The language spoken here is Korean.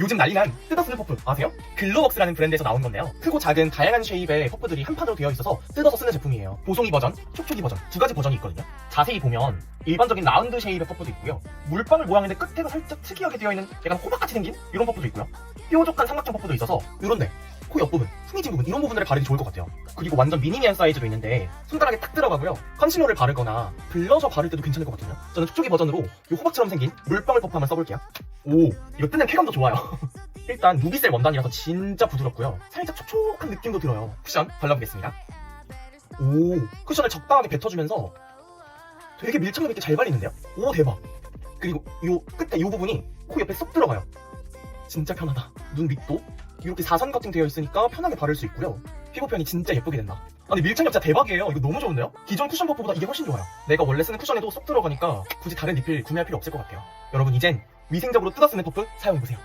요즘 난리난 뜯어쓰는 퍼프 아세요? 글로벅스라는 브랜드에서 나온 건데요. 크고 작은 다양한 쉐입의 퍼프들이 한 판으로 되어 있어서 뜯어서 쓰는 제품이에요. 보송이 버전, 촉촉이 버전 두 가지 버전이 있거든요. 자세히 보면 일반적인 라운드 쉐입의 퍼프도 있고요. 물방울 모양인데 끝에가 살짝 특이하게 되어 있는 약간 호박같이 생긴 이런 퍼프도 있고요. 뾰족한 삼각형 퍼프도 있어서 이런데 코 옆부분, 후미진 부분 이런 부분들에 바르기 좋을 것 같아요. 그리고 완전 미니미한 사이즈도 있는데 손가락에 딱 들어가고요. 컨실러를 바르거나 블러셔 바를 때도 괜찮을 것 같거든요. 저는 촉촉이 버전으로 이 호박처럼 생긴 물방울 퍼프 한번 써볼게요. 오, 이거 뜯는 쾌감도 좋아요. 일단 누비셀 원단이라서 진짜 부드럽고요. 살짝 촉촉한 느낌도 들어요. 쿠션 발라보겠습니다. 오, 쿠션을 적당하게 뱉어주면서 되게 밀착력 있게 잘 발리는데요? 오, 대박. 그리고 요 끝에 요 부분이 코 옆에 쏙 들어가요. 진짜 편하다. 눈 밑도 이렇게 사선 커팅 되어 있으니까 편하게 바를 수 있고요. 피부 표현이 진짜 예쁘게 된다. 아, 근데 밀착력 진짜 대박이에요. 이거 너무 좋은데요? 기존 쿠션 버프보다 이게 훨씬 좋아요. 내가 원래 쓰는 쿠션에도 쏙 들어가니까 굳이 다른 리필 구매할 필요 없을 것 같아요. 여러분 이젠 위생적으로 뜯어 쓰는 퍼프 사용해보세요.